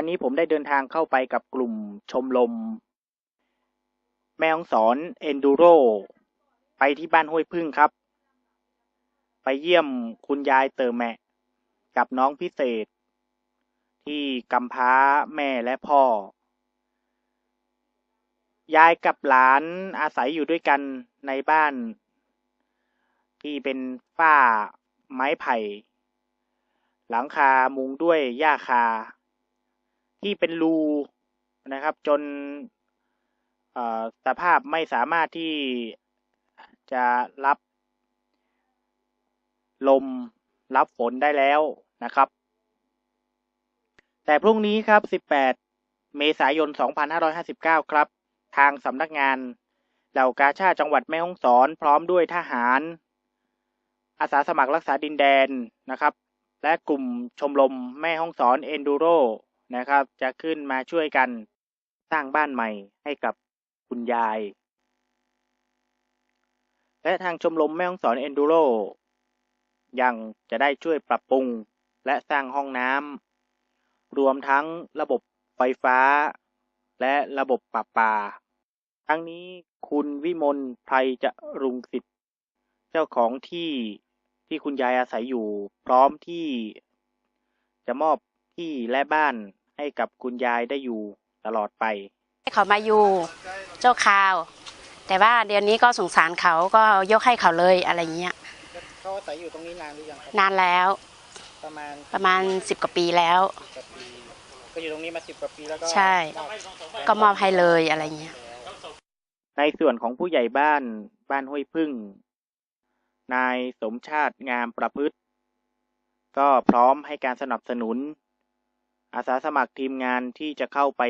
วันนี้ผมได้เดินทางเข้าไปกับกลุ่มชมรมแม่ฮ่องสอนเอนดูโรไปที่บ้านห้วยพึ่งครับ ไปเยี่ยมคุณยายเตอแมะ กับน้องพิเศษ ที่กำพร้าแม่และพ่อ ยายกับหลานอาศัยอยู่ด้วยกันในบ้าน ที่เป็นฝ้าไม้ไผ่ หลังคามุงด้วยหญ้าคา ที่เป็นรูนะครับ จนสภาพไม่สามารถที่จะรับลมรับฝนได้แล้วนะครับ แต่พรุ่งนี้ครับ 18 เมษายน 2559 ครับ ทางสำนักงานเหล่ากาชาติจังหวัดแม่ฮ่องสอน พร้อมด้วยทหาร อาสาสมัครรักษาดินแดนนะครับ และกลุ่มชมรมแม่ฮ่องสอนเอนดูโร นะครับ จะขึ้นมาช่วยกันสร้างบ้านใหม่ให้กับคุณยาย และทางชมรมแม่ฮ่องสอนเอนดูโรยังจะได้ช่วยปรับปรุงและสร้างห้องน้ำรวมทั้งระบบไฟฟ้า และระบบปรับปา ทั้งนี้คุณวิมลไพรจะรุงสิทธิ์ เจ้าของที่ที่คุณยายอาศัยอยู่ พร้อมที่จะมอบที่และบ้าน ให้กับคุณยายได้อยู่ตลอดไป ให้เขามาอยู่เจ้าคราว แต่ว่าเดี๋ยวนี้ก็สงสารเขาก็ยกให้เขาเลยอะไรเงี้ยเขาอาศัยอยู่ตรงนี้นานหรือยังครับนานแล้ว ประมาณประมาณสิบกว่าปีแล้วกว่าปีก็อยู่ตรงนี้มาสิบกว่าปีแล้วก็ใช่ ก็มอบให้เลยอะไรเงี้ยในส่วนของผู้ใหญ่บ้านบ้านห้วยพึ่ง นายสมชาติงามประพฤติ ก็พร้อมให้การสนับสนุน อาสาสมัครทีมงานที่จะเข้าไป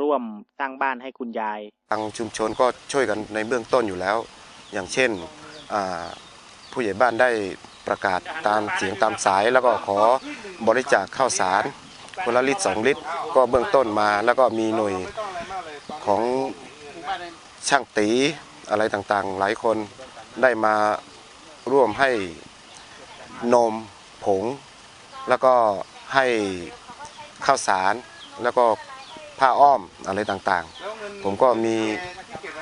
ร่วมสร้างบ้านให้คุณยาย ทางชุมชนก็ช่วยกันในเบื้องต้นอยู่แล้ว อย่างเช่นผู้ใหญ่บ้านได้ประกาศตามเสียงตามสาย แล้วก็ขอบริจาคข้าวสารคนละลิตรสองลิตร ก็เบื้องต้นมาแล้วก็มีหน่วยของช่างตีอะไรต่างๆ หลายคนได้มาร่วมให้นมผง แล้วก็ให้ ข้าวสาร แล้วก็ผ้าอ้อมอะไรต่างๆ ผมก็มี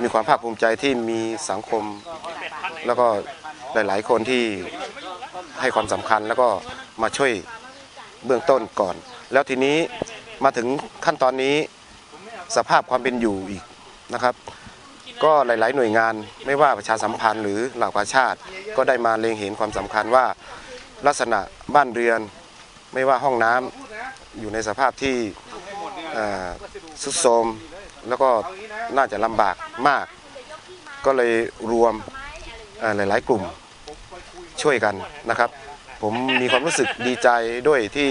มีความภาคภูมิใจที่มีสังคม แล้วก็หลาย ๆ คนที่ให้ความสำคัญแล้วก็มาช่วยเบื้องต้นก่อน แล้วทีนี้มาถึงขั้นตอนนี้สภาพความเป็นอยู่อีกนะครับ ก็หลาย ๆ หน่วยงานไม่ว่าประชาสัมพันธ์หรือเหล่ากาชาติ ก็ได้มาเล็งเห็นความสำคัญว่า ลักษณะบ้านเรือน ไม่ว่าห้องน้ำ อยู่ในสภาพที่สุดโทมแล้วก็น่าจะลำบากมาก ก็เลยรวมหลาย ๆ กลุ่มช่วยกันนะครับ ผมมีความรู้สึกดีใจด้วยที่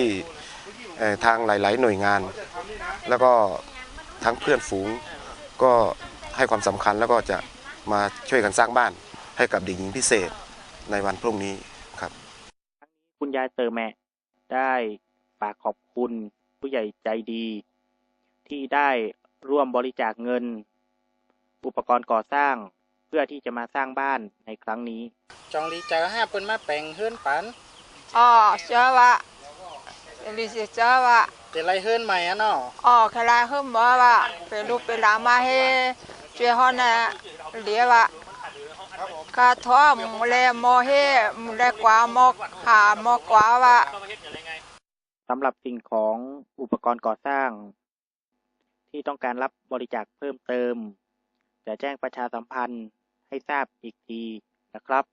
ทางหลาย ๆ หน่วยงาน แล้วก็ทั้งเพื่อนฝูงก็ให้ความสำคัญแล้วก็จะมาช่วยกันสร้างบ้านให้กับเด็กหญิงพิเศษในวันพรุ่งนี้ครับ คุณยายเตอแมะได้ ฝากขอบคุณผู้ใหญ่ใจดี ที่ได้ร่วมบริจาคเงิน อุปกรณ์ก่อสร้างเพื่อที่จะมาสร้างบ้านในครั้งนี้ จองลีเจอห้าเปิ้นมาแปลงเฮือนปันอ๋อเชื่อว่าลิซิเชื่อว่าเป็นไรเฮือนใหม่อะเนาะอ๋อคลาเฮิมบ่ว่าเป็นลูกเป็นหลานมาให้ช่วยฮอนน่ะเลียว่าก็ท้อมแลโมเฮมแลกว่าหมอกหาหมอกกว่าว่า สำหรับสิ่งของอุปกรณ์ก่อสร้าง ที่ต้องการรับบริจาคเพิ่มเติม จะแจ้งประชาสัมพันธ์ให้ทราบอีกทีนะครับ